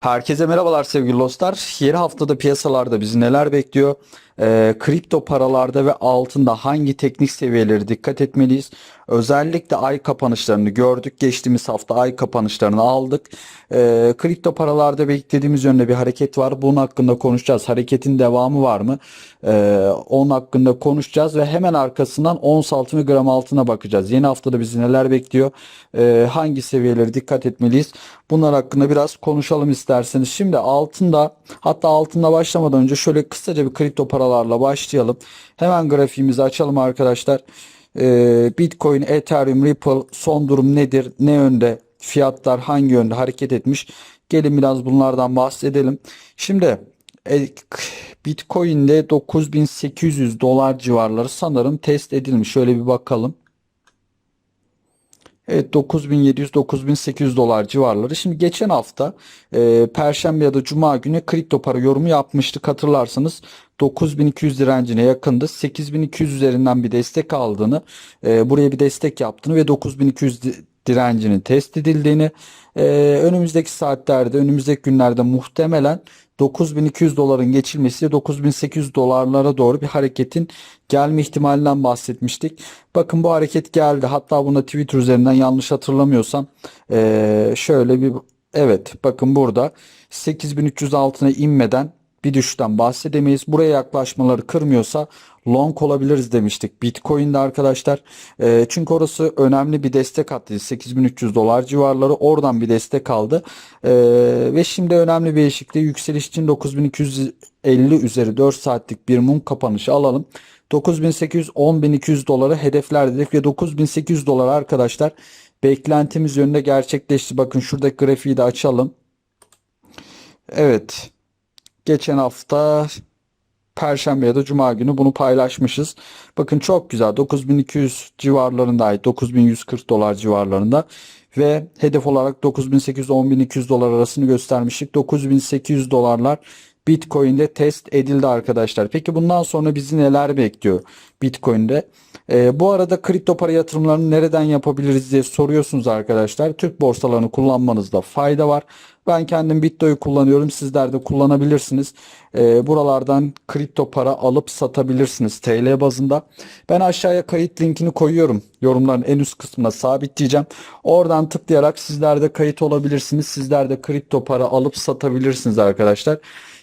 Herkese merhabalar sevgili dostlar. Yeni haftada piyasalarda bizi neler bekliyor? Ee, kripto paralarda ve altında hangi teknik seviyeleri dikkat etmeliyiz? Özellikle ay kapanışlarını gördük. Geçtiğimiz hafta ay kapanışlarını aldık. Ee, kripto paralarda beklediğimiz yönde bir hareket var. Bunun hakkında konuşacağız. Hareketin devamı var mı? Ee, onun hakkında konuşacağız ve hemen arkasından ons altın ve gram altına bakacağız. Yeni haftada bizi neler bekliyor? Ee, hangi seviyeleri dikkat etmeliyiz? Bunlar hakkında biraz konuşalım isterseniz. Şimdi altında hatta altında başlamadan önce şöyle kısaca bir kripto paralarla başlayalım. Hemen grafiğimizi açalım arkadaşlar. Ee, Bitcoin, Ethereum, Ripple son durum nedir? Ne yönde? Fiyatlar hangi yönde hareket etmiş? Gelin biraz bunlardan bahsedelim. Şimdi e, Bitcoin'de 9800 dolar civarları sanırım test edilmiş. Şöyle bir bakalım. Evet 9700-9800 dolar civarları. Şimdi geçen hafta e, Perşembe ya da Cuma günü kripto para yorumu yapmıştık hatırlarsanız. 9200 direncine yakındı. 8200 üzerinden bir destek aldığını, e, buraya bir destek yaptığını ve 9200 di- direncinin test edildiğini, e, önümüzdeki saatlerde, önümüzdeki günlerde muhtemelen 9200 doların geçilmesi 9800 dolarlara doğru bir hareketin gelme ihtimalinden bahsetmiştik. Bakın bu hareket geldi. Hatta buna Twitter üzerinden yanlış hatırlamıyorsam eee, şöyle bir evet bakın burada 8300 altına inmeden bir düşüşten bahsedemeyiz. Buraya yaklaşmaları kırmıyorsa long olabiliriz demiştik Bitcoin'de arkadaşlar. Eee, çünkü orası önemli bir destek hattı. 8300 dolar civarları oradan bir destek aldı. Eee, ve şimdi önemli bir eşikte yükseliş için 9250 üzeri 4 saatlik bir mum kapanışı alalım. 9800-10200 dolara hedefler dedik ve 9800 dolar arkadaşlar beklentimiz yönünde gerçekleşti. Bakın şuradaki grafiği de açalım. Evet. Geçen hafta Perşembe ya da Cuma günü bunu paylaşmışız. Bakın çok güzel 9200 civarlarındaydı. 9140 dolar civarlarında ve hedef olarak 9800-10200 dolar arasını göstermiştik. 9800 dolarlar Bitcoin'de test edildi arkadaşlar. Peki bundan sonra bizi neler bekliyor Bitcoin'de? Ee, bu arada kripto para yatırımlarını nereden yapabiliriz diye soruyorsunuz arkadaşlar. Türk borsalarını kullanmanızda fayda var. Ben kendim Bitdo'yu kullanıyorum. Sizler de kullanabilirsiniz. Ee, buralardan kripto para alıp satabilirsiniz TL bazında. Ben aşağıya kayıt linkini koyuyorum. Yorumların en üst kısmına sabitleyeceğim. Oradan tıklayarak sizler de kayıt olabilirsiniz. Sizler de kripto para alıp satabilirsiniz arkadaşlar.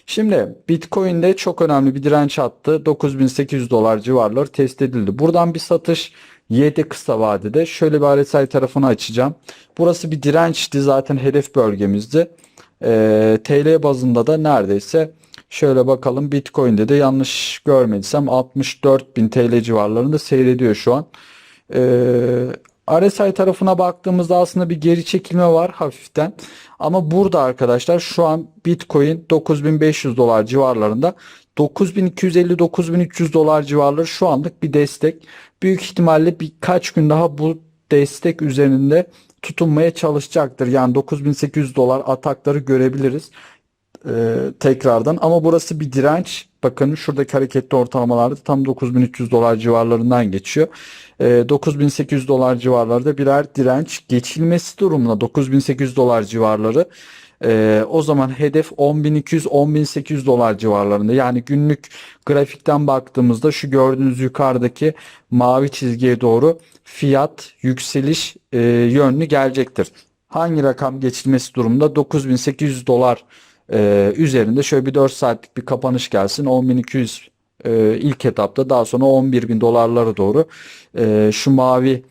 Şimdi Bitcoin'de çok önemli bir direnç attı. 9800 dolar civarları test edildi. Buradan bir satış 7 kısa vadede. Şöyle bir RSI tarafını açacağım. Burası bir dirençti zaten hedef bölgemizdi. Ee, TL bazında da neredeyse şöyle bakalım Bitcoin'de de yanlış görmediysem 64.000 TL civarlarında seyrediyor şu an. Ee, RSI tarafına baktığımızda aslında bir geri çekilme var hafiften. Ama burada arkadaşlar şu an Bitcoin 9500 dolar civarlarında 9250-9300 dolar civarları şu anlık bir destek. Büyük ihtimalle birkaç gün daha bu destek üzerinde tutunmaya çalışacaktır. Yani 9800 dolar atakları görebiliriz e, tekrardan. Ama burası bir direnç. Bakın şuradaki hareketli ortalamalarda tam 9300 dolar civarlarından geçiyor. E, 9800 dolar civarlarda birer direnç geçilmesi durumunda 9800 dolar civarları. E, o zaman hedef 10.200-10.800 dolar civarlarında. Yani günlük grafikten baktığımızda şu gördüğünüz yukarıdaki mavi çizgiye doğru fiyat yükseliş e, yönlü gelecektir. Hangi rakam geçilmesi durumunda 9800 dolar e, üzerinde şöyle bir 4 saatlik bir kapanış gelsin. 10.200 e, ilk etapta daha sonra 11.000 dolarlara doğru e, şu mavi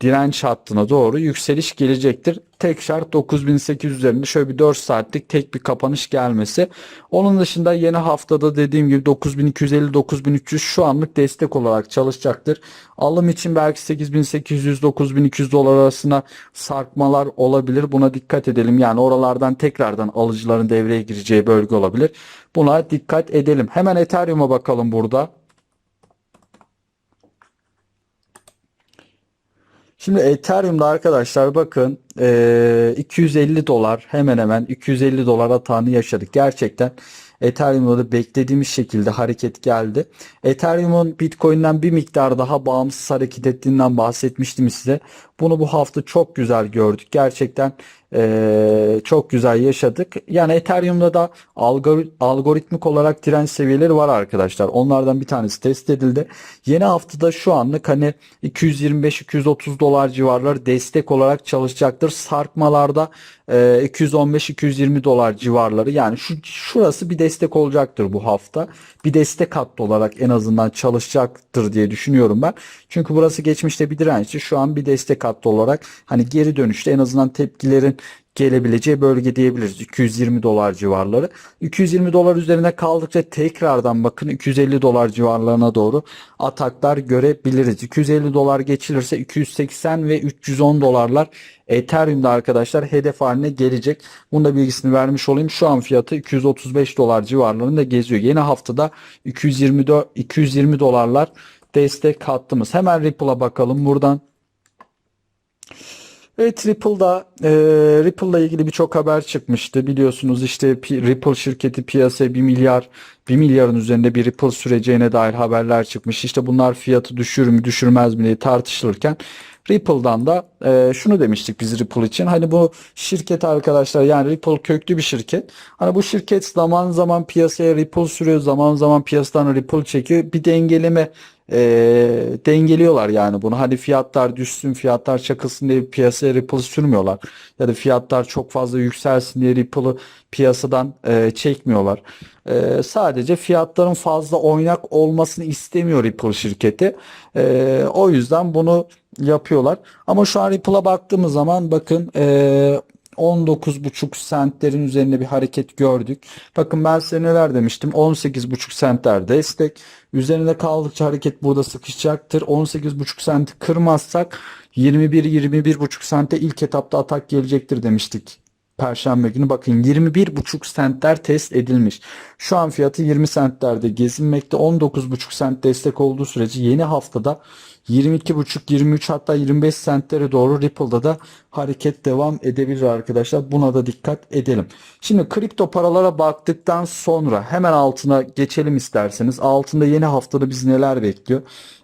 direnç hattına doğru yükseliş gelecektir. Tek şart 9800 üzerinde şöyle bir 4 saatlik tek bir kapanış gelmesi. Onun dışında yeni haftada dediğim gibi 9250-9300 şu anlık destek olarak çalışacaktır. Alım için belki 8800-9200 dolar arasına sarkmalar olabilir. Buna dikkat edelim. Yani oralardan tekrardan alıcıların devreye gireceği bölge olabilir. Buna dikkat edelim. Hemen Ethereum'a bakalım burada. Şimdi Ethereum'da arkadaşlar bakın e, 250 dolar hemen hemen 250 dolar atağını yaşadık. Gerçekten Ethereum'da da beklediğimiz şekilde hareket geldi. Ethereum'un Bitcoin'den bir miktar daha bağımsız hareket ettiğinden bahsetmiştim size. Bunu bu hafta çok güzel gördük. Gerçekten e, çok güzel yaşadık. Yani Ethereum'da da algori- algoritmik olarak direnç seviyeleri var arkadaşlar. Onlardan bir tanesi test edildi. Yeni haftada şu anlık hani 225-230 dolar civarları destek olarak çalışacaktır. Sarkmalarda e, 215-220 dolar civarları yani şu şurası bir destek olacaktır bu hafta. Bir destek hattı olarak en azından çalışacaktır diye düşünüyorum ben. Çünkü burası geçmişte bir dirençti. Şu an bir destek hattı olarak hani geri dönüşte en azından tepkilerin gelebileceği bölge diyebiliriz. 220 dolar civarları. 220 dolar üzerine kaldıkça tekrardan bakın 250 dolar civarlarına doğru ataklar görebiliriz. 250 dolar geçilirse 280 ve 310 dolarlar Ethereum'da arkadaşlar hedef haline gelecek. Bunun da bilgisini vermiş olayım. Şu an fiyatı 235 dolar civarlarında geziyor. Yeni haftada 224 220 dolarlar destek hattımız. Hemen Ripple'a bakalım buradan. Evet Ripple'da e, Ripple'la ilgili birçok haber çıkmıştı. Biliyorsunuz işte Ripple şirketi piyasaya 1 milyar 1 milyarın üzerinde bir Ripple süreceğine dair haberler çıkmış. İşte bunlar fiyatı düşürür mü düşürmez mi diye tartışılırken Ripple'dan da e, şunu demiştik biz Ripple için. Hani bu şirket arkadaşlar yani Ripple köklü bir şirket. Hani bu şirket zaman zaman piyasaya Ripple sürüyor, zaman zaman piyasadan Ripple çekiyor. Bir dengeleme e, dengeliyorlar yani bunu. Hani fiyatlar düşsün, fiyatlar çakılsın diye piyasaya Ripple sürmüyorlar. Ya da fiyatlar çok fazla yükselsin diye Ripple'ı piyasadan e, çekmiyorlar. E, sadece fiyatların fazla oynak olmasını istemiyor Ripple şirketi. E, o yüzden bunu yapıyorlar. Ama şu an Ripple'a baktığımız zaman bakın e, 19,5 sentlerin üzerinde bir hareket gördük. Bakın ben size neler demiştim? 18,5 sentler destek. Üzerinde kaldıkça hareket burada sıkışacaktır. 18,5 senti kırmazsak 21-21,5 sente ilk etapta atak gelecektir demiştik. Perşembe günü bakın 21,5 sentler test edilmiş. Şu an fiyatı 20 sentlerde gezinmekte. 19,5 sent destek olduğu sürece yeni haftada 22,5 23 hatta 25 sentlere doğru Ripple'da da hareket devam edebilir arkadaşlar. Buna da dikkat edelim. Şimdi kripto paralara baktıktan sonra hemen altına geçelim isterseniz. Altında yeni haftada biz neler bekliyor?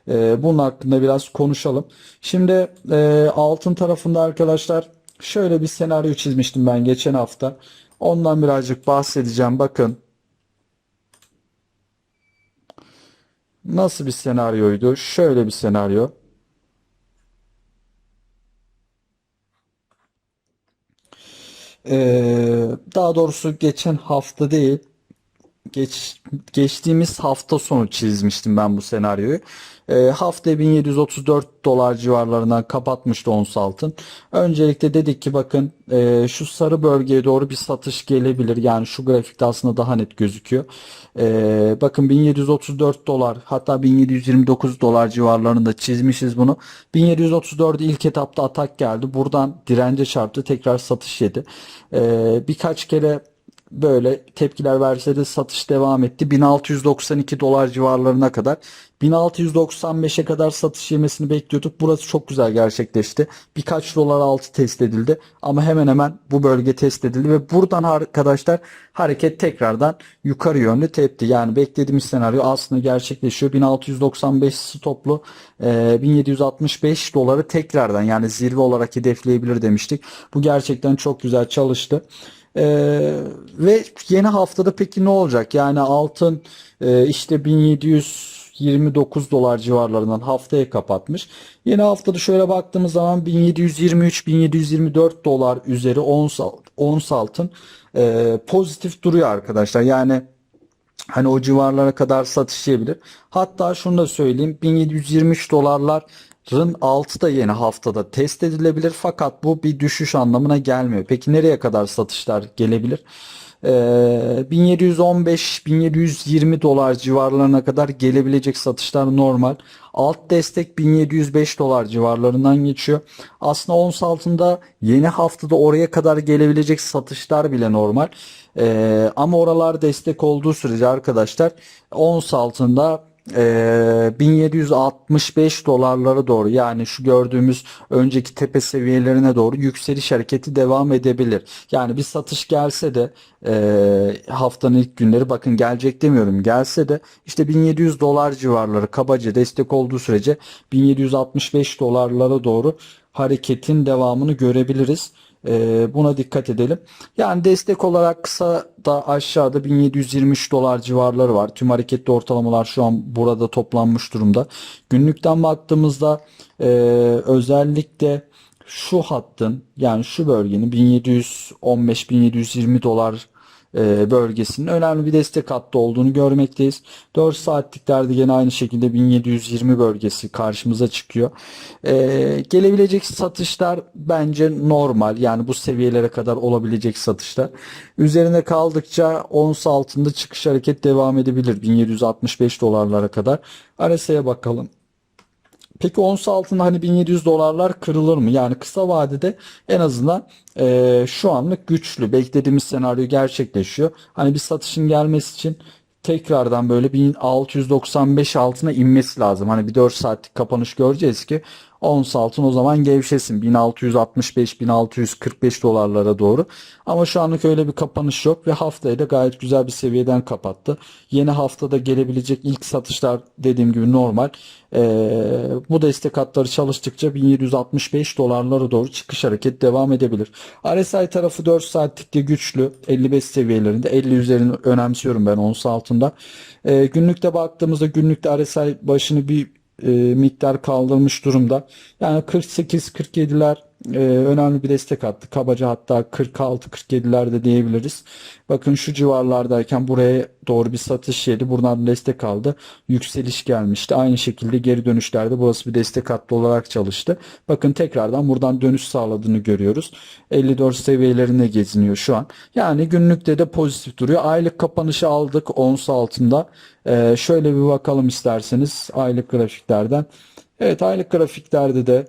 Ee, bunun hakkında biraz konuşalım. Şimdi e, altın tarafında arkadaşlar şöyle bir senaryo çizmiştim ben geçen hafta. Ondan birazcık bahsedeceğim. Bakın nasıl bir senaryoydu? Şöyle bir senaryo. Ee, daha doğrusu geçen hafta değil, geç, geçtiğimiz hafta sonu çizmiştim ben bu senaryoyu. E, haftaya 1734 dolar civarlarından kapatmıştı ons altın. Öncelikle dedik ki bakın e, şu sarı bölgeye doğru bir satış gelebilir. Yani şu grafikte aslında daha net gözüküyor. E, bakın 1734 dolar hatta 1729 dolar civarlarında çizmişiz bunu. 1734 ilk etapta atak geldi. Buradan dirence çarptı. Tekrar satış yedi. E, birkaç kere böyle tepkiler verse de satış devam etti. 1692 dolar civarlarına kadar. 1695'e kadar satış yemesini bekliyorduk. Burası çok güzel gerçekleşti. Birkaç dolar altı test edildi. Ama hemen hemen bu bölge test edildi. Ve buradan arkadaşlar hareket tekrardan yukarı yönlü tepti. Yani beklediğimiz senaryo aslında gerçekleşiyor. 1695 stoplu e, 1765 doları tekrardan yani zirve olarak hedefleyebilir demiştik. Bu gerçekten çok güzel çalıştı. Ee, ve yeni haftada peki ne olacak? Yani altın e, işte 1729 dolar civarlarından haftaya kapatmış. Yeni haftada şöyle baktığımız zaman 1723-1724 dolar üzeri ons, ons altın e, pozitif duruyor arkadaşlar. Yani Hani o civarlara kadar satışlayabilir. Hatta şunu da söyleyeyim. 1723 dolarların altı da yeni haftada test edilebilir. Fakat bu bir düşüş anlamına gelmiyor. Peki nereye kadar satışlar gelebilir? Ee, 1715-1720 dolar civarlarına kadar gelebilecek satışlar normal. Alt destek 1705 dolar civarlarından geçiyor. Aslında ons altında yeni haftada oraya kadar gelebilecek satışlar bile normal. Ee, ama oralar destek olduğu sürece arkadaşlar ons altında e, 1765 dolarlara doğru yani şu gördüğümüz önceki tepe seviyelerine doğru yükseliş hareketi devam edebilir. Yani bir satış gelse de e, haftanın ilk günleri bakın gelecek demiyorum gelse de işte 1700 dolar civarları kabaca destek olduğu sürece 1765 dolarlara doğru hareketin devamını görebiliriz. Ee, buna dikkat edelim. Yani destek olarak kısa da aşağıda 1723 dolar civarları var. Tüm hareketli ortalamalar şu an burada toplanmış durumda. Günlükten baktığımızda e, özellikle şu hattın yani şu bölgenin 1715-1720 dolar e, bölgesinin önemli bir destek hattı olduğunu görmekteyiz. 4 saatliklerde yine aynı şekilde 1720 bölgesi karşımıza çıkıyor. E, gelebilecek satışlar bence normal yani bu seviyelere kadar olabilecek satışlar. Üzerine kaldıkça ons altında çıkış hareket devam edebilir 1765 dolarlara kadar. RSI'ye bakalım. Peki ons altında hani 1700 dolarlar kırılır mı? Yani kısa vadede en azından e, şu anlık güçlü beklediğimiz senaryo gerçekleşiyor. Hani bir satışın gelmesi için tekrardan böyle 1695 altına inmesi lazım. Hani bir 4 saatlik kapanış göreceğiz ki ons altın o zaman gevşesin 1665-1645 dolarlara doğru. Ama şu anlık öyle bir kapanış yok ve haftayı da gayet güzel bir seviyeden kapattı. Yeni haftada gelebilecek ilk satışlar dediğim gibi normal. Ee, bu destek hatları çalıştıkça 1765 dolarlara doğru çıkış hareket devam edebilir. RSI tarafı 4 saatlikte güçlü 55 seviyelerinde 50 üzerini önemsiyorum ben ons altında. Ee, günlükte baktığımızda günlükte RSI başını bir e, miktar kaldırmış durumda. Yani 48-47'ler e, önemli bir destek attı. Kabaca hatta 46-47'lerde diyebiliriz. Bakın şu civarlardayken buraya doğru bir satış yedi. Buradan destek aldı. Yükseliş gelmişti. Aynı şekilde geri dönüşlerde burası bir destek hattı olarak çalıştı. Bakın tekrardan buradan dönüş sağladığını görüyoruz. 54 seviyelerine geziniyor şu an. Yani günlükte de pozitif duruyor. Aylık kapanışı aldık ons altında. Ee, şöyle bir bakalım isterseniz aylık grafiklerden. Evet aylık grafiklerde de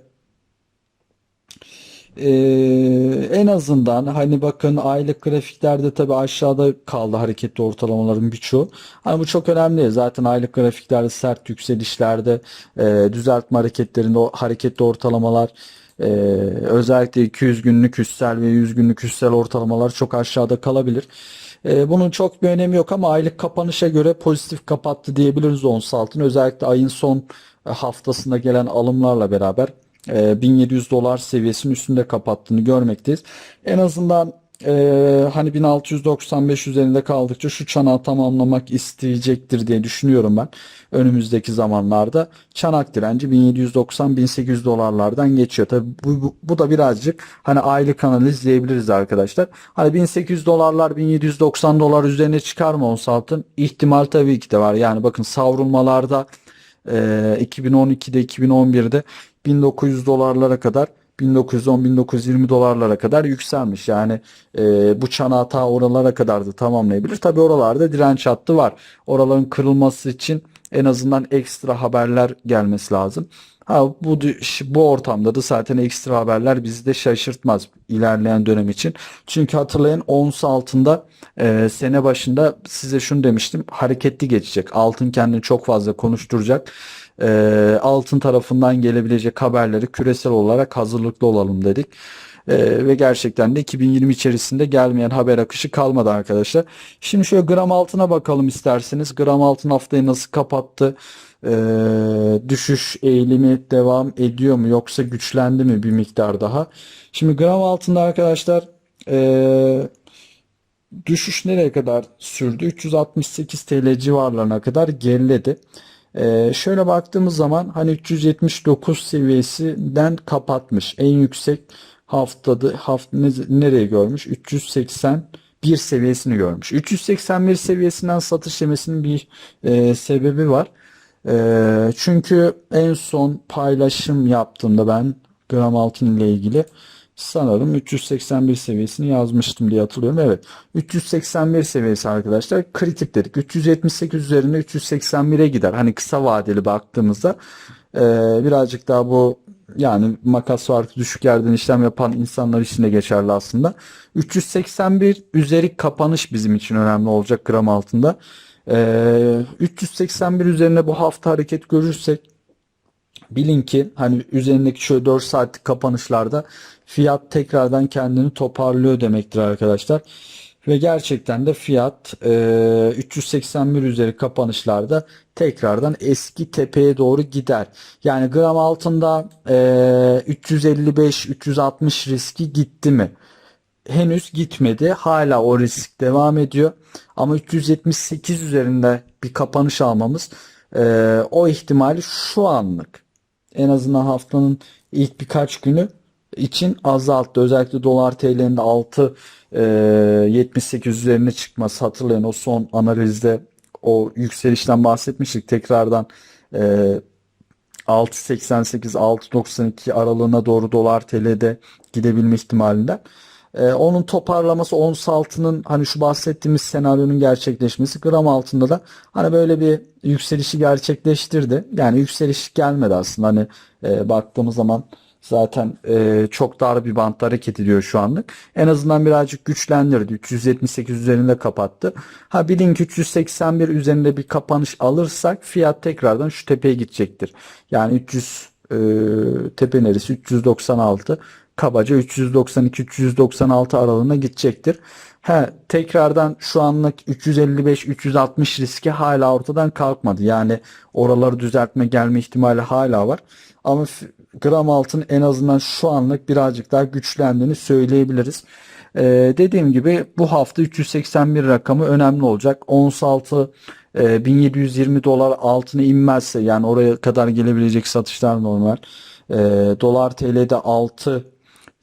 ee, en azından hani bakın aylık grafiklerde tabi aşağıda kaldı hareketli ortalamaların birçoğu. Hani bu çok önemli. Zaten aylık grafiklerde sert yükselişlerde e, düzeltme hareketlerinde o hareketli ortalamalar e, özellikle 200 günlük üstsel ve 100 günlük üstsel ortalamalar çok aşağıda kalabilir. E, bunun çok bir önemi yok ama aylık kapanışa göre pozitif kapattı diyebiliriz ons altın. Özellikle ayın son haftasında gelen alımlarla beraber 1700 dolar seviyesinin üstünde kapattığını görmekteyiz. En azından e, hani 1695 üzerinde kaldıkça şu çanağı tamamlamak isteyecektir diye düşünüyorum ben. Önümüzdeki zamanlarda çanak direnci 1790-1800 dolarlardan geçiyor. Tabi bu, bu, bu da birazcık hani aylık analiz diyebiliriz arkadaşlar. Hani 1800 dolarlar 1790 dolar üzerine çıkar mı ons altın? İhtimal tabii ki de var. Yani bakın savrulmalarda e, 2012'de 2011'de 1900 dolarlara kadar 1910-1920 dolarlara kadar yükselmiş. Yani e, bu çanağı ta oralara kadar da tamamlayabilir. Tabi oralarda direnç hattı var. Oraların kırılması için en azından ekstra haberler gelmesi lazım. Ha, bu bu ortamda da zaten ekstra haberler bizi de şaşırtmaz ilerleyen dönem için. Çünkü hatırlayın ons altında e, sene başında size şunu demiştim. Hareketli geçecek. Altın kendini çok fazla konuşturacak e, altın tarafından gelebilecek haberleri küresel olarak hazırlıklı olalım dedik. E, ve gerçekten de 2020 içerisinde gelmeyen haber akışı kalmadı arkadaşlar. Şimdi şöyle gram altına bakalım isterseniz. Gram altın haftayı nasıl kapattı? E, düşüş eğilimi devam ediyor mu yoksa güçlendi mi bir miktar daha? Şimdi gram altında arkadaşlar e, düşüş nereye kadar sürdü? 368 TL civarlarına kadar geriledi. Ee, şöyle baktığımız zaman hani 379 seviyesinden kapatmış. En yüksek haftada hafta nereye görmüş? 381 seviyesini görmüş. 381 seviyesinden satış yemesinin bir e, sebebi var. E, çünkü en son paylaşım yaptığımda ben gram altın ile ilgili sanırım 381 seviyesini yazmıştım diye hatırlıyorum. Evet 381 seviyesi arkadaşlar kritik dedik. 378 üzerinde 381'e gider. Hani kısa vadeli baktığımızda e, birazcık daha bu yani makas farkı düşük yerden işlem yapan insanlar için de geçerli aslında. 381 üzeri kapanış bizim için önemli olacak gram altında. Ee, 381 üzerine bu hafta hareket görürsek bilin ki hani üzerindeki şöyle 4 saatlik kapanışlarda fiyat tekrardan kendini toparlıyor demektir arkadaşlar. Ve gerçekten de fiyat e, 381 üzeri kapanışlarda tekrardan eski tepeye doğru gider. Yani gram altında e, 355-360 riski gitti mi? henüz gitmedi. Hala o risk devam ediyor. Ama 378 üzerinde bir kapanış almamız e, o ihtimali şu anlık en azından haftanın ilk birkaç günü için azalttı. Özellikle dolar TL'nin de 6 e, 78 üzerine çıkması hatırlayın o son analizde o yükselişten bahsetmiştik. Tekrardan e, 6.88-6.92 aralığına doğru dolar TL'de gidebilme ihtimalinden. Ee, onun toparlaması ons altının hani şu bahsettiğimiz senaryonun gerçekleşmesi gram altında da hani böyle bir yükselişi gerçekleştirdi. Yani yükseliş gelmedi aslında hani e, baktığımız zaman zaten e, çok dar bir bantta hareket ediyor şu anlık. En azından birazcık güçlendirdi. 378 üzerinde kapattı. Ha bilin ki 381 üzerinde bir kapanış alırsak fiyat tekrardan şu tepeye gidecektir. Yani 300 e, tepe neresi 396 kabaca 392-396 aralığına gidecektir. He, tekrardan şu anlık 355-360 riski hala ortadan kalkmadı. Yani oraları düzeltme gelme ihtimali hala var. Ama gram altın en azından şu anlık birazcık daha güçlendiğini söyleyebiliriz. Ee, dediğim gibi bu hafta 381 rakamı önemli olacak. Ons altı e, 1720 dolar altına inmezse yani oraya kadar gelebilecek satışlar normal. E, dolar TL'de 6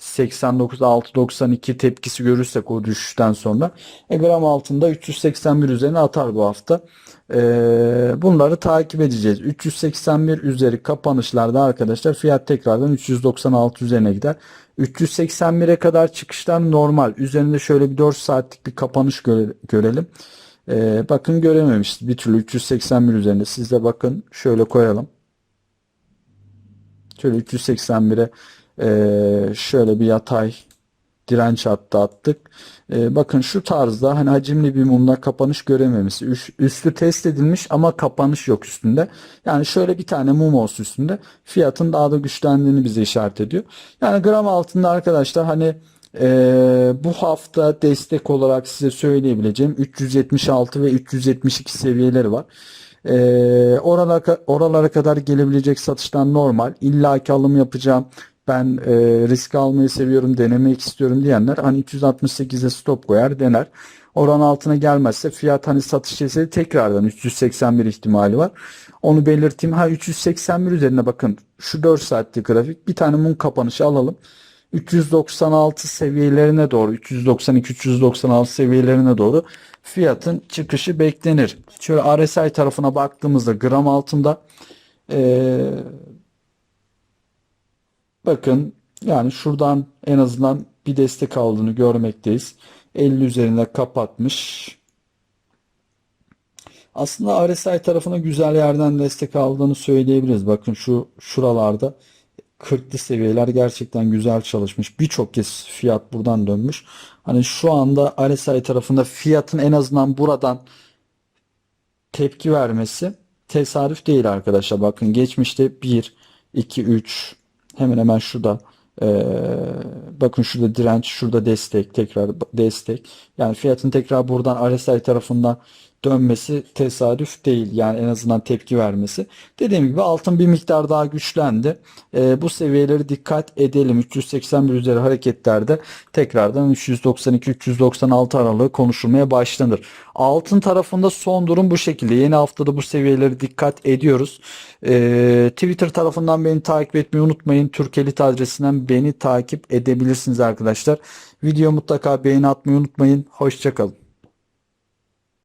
89-692 tepkisi görürsek o düşüşten sonra e, gram altında 381 üzerine atar bu hafta. E, bunları takip edeceğiz. 381 üzeri kapanışlarda arkadaşlar fiyat tekrardan 396 üzerine gider. 381'e kadar çıkışlar normal. Üzerinde şöyle bir 4 saatlik bir kapanış göre, görelim. E, bakın görememişiz bir türlü 381 üzerinde. Siz de bakın şöyle koyalım. Şöyle 381'e ee, şöyle bir yatay direnç hattı attık. Ee, bakın şu tarzda hani hacimli bir mumla kapanış görememesi. Üstü test edilmiş ama kapanış yok üstünde. Yani şöyle bir tane mum olsun üstünde. Fiyatın daha da güçlendiğini bize işaret ediyor. Yani gram altında arkadaşlar hani ee, bu hafta destek olarak size söyleyebileceğim 376 ve 372 seviyeleri var. Ee, oralara, oralara kadar gelebilecek satıştan normal. İlla ki alım yapacağım ben e, risk almayı seviyorum, denemek istiyorum diyenler hani 368'e stop koyar, dener. Oran altına gelmezse fiyat hani satış cesedi tekrardan 381 ihtimali var. Onu belirteyim. Ha 381 üzerine bakın şu 4 saatlik grafik bir tane mum kapanışı alalım. 396 seviyelerine doğru 392-396 seviyelerine doğru fiyatın çıkışı beklenir. Şöyle RSI tarafına baktığımızda gram altında ee, Bakın yani şuradan en azından bir destek aldığını görmekteyiz. 50 üzerinde kapatmış. Aslında RSI tarafına güzel yerden destek aldığını söyleyebiliriz. Bakın şu şuralarda 40'lı seviyeler gerçekten güzel çalışmış. Birçok kez fiyat buradan dönmüş. Hani şu anda RSI tarafında fiyatın en azından buradan tepki vermesi tesadüf değil arkadaşlar. Bakın geçmişte 1, 2, 3, Hemen hemen şurada ee, bakın şurada direnç, şurada destek, tekrar destek. Yani fiyatın tekrar buradan RSI tarafından dönmesi tesadüf değil. Yani en azından tepki vermesi. Dediğim gibi altın bir miktar daha güçlendi. E, bu seviyeleri dikkat edelim. 381 üzeri hareketlerde tekrardan 392-396 aralığı konuşulmaya başlanır. Altın tarafında son durum bu şekilde. Yeni haftada bu seviyeleri dikkat ediyoruz. E, Twitter tarafından beni takip etmeyi unutmayın. Türkelit adresinden beni takip edebilirsiniz arkadaşlar. Video mutlaka beğeni atmayı unutmayın. Hoşçakalın.